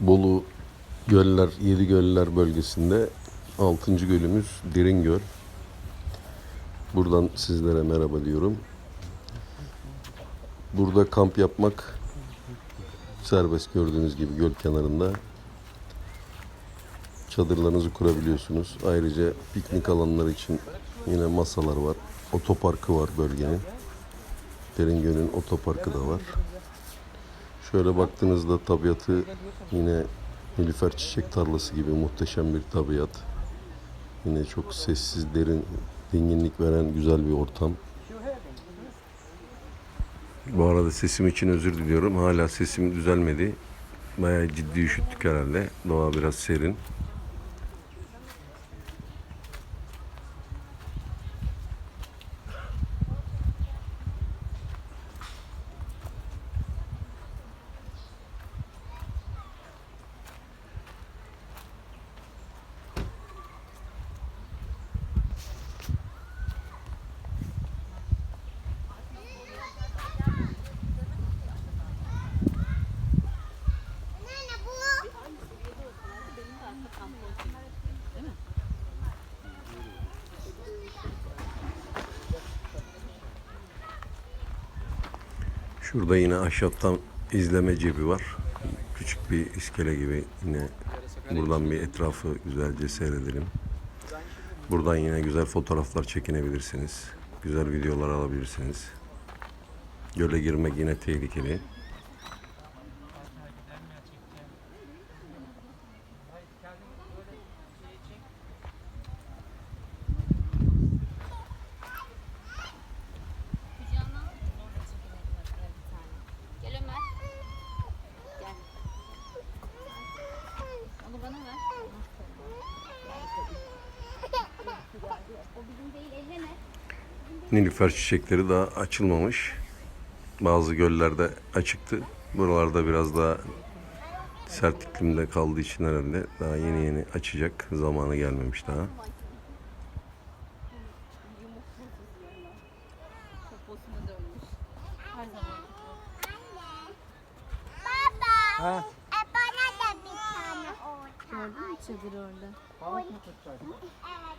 Bolu Göller, Yedi Göller bölgesinde 6. gölümüz Derin Göl. Buradan sizlere merhaba diyorum. Burada kamp yapmak serbest gördüğünüz gibi göl kenarında. Çadırlarınızı kurabiliyorsunuz. Ayrıca piknik alanları için yine masalar var. Otoparkı var bölgenin. Deringöl'ün otoparkı da var. Şöyle baktığınızda tabiatı yine Nilüfer çiçek tarlası gibi muhteşem bir tabiat. Yine çok sessiz, derin, dinginlik veren güzel bir ortam. Bu arada sesim için özür diliyorum. Hala sesim düzelmedi. Bayağı ciddi üşüttük herhalde. Doğa biraz serin. Şurada yine ahşaptan izleme cebi var. Küçük bir iskele gibi yine buradan bir etrafı güzelce seyredelim. Buradan yine güzel fotoğraflar çekinebilirsiniz. Güzel videolar alabilirsiniz. Göle girmek yine tehlikeli. Nilüfer çiçekleri daha açılmamış. Bazı göllerde açıktı. Buralarda biraz daha sert iklimde kaldığı için herhalde daha yeni yeni açacak. Zamanı gelmemiş daha. Ha, E bana da bir tane orta. Gördün mü çadır orada? balık mı tutacaksın? Evet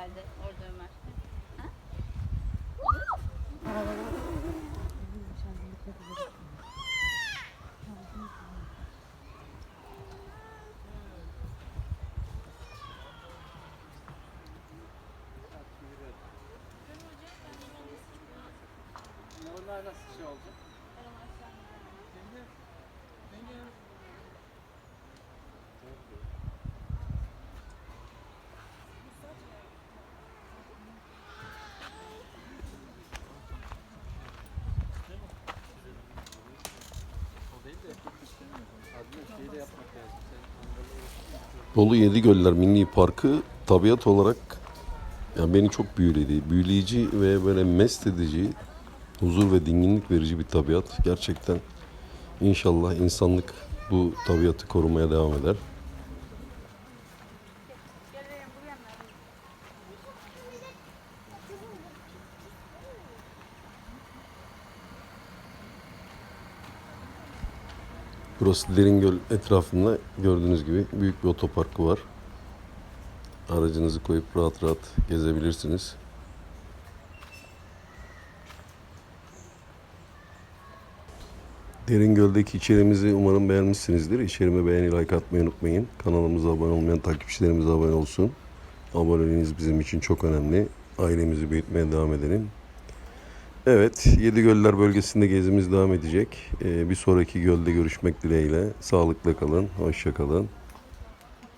dikelde. Orada Ömer. Ha? Nasıl şey olacak? Bolu Yedigöller Milli Parkı tabiat olarak yani beni çok büyüledi. Büyüleyici ve böyle mest edici, huzur ve dinginlik verici bir tabiat. Gerçekten inşallah insanlık bu tabiatı korumaya devam eder. Burası Deringöl etrafında gördüğünüz gibi büyük bir otoparkı var. Aracınızı koyup rahat rahat gezebilirsiniz. Deringöl'deki içerimizi umarım beğenmişsinizdir. İçerime beğeni, like atmayı unutmayın. Kanalımıza abone olmayan takipçilerimize abone olsun. Aboneliğiniz bizim için çok önemli. Ailemizi büyütmeye devam edelim. Evet, Yedigöller bölgesinde gezimiz devam edecek. Ee, bir sonraki gölde görüşmek dileğiyle. Sağlıkla kalın, hoşça kalın.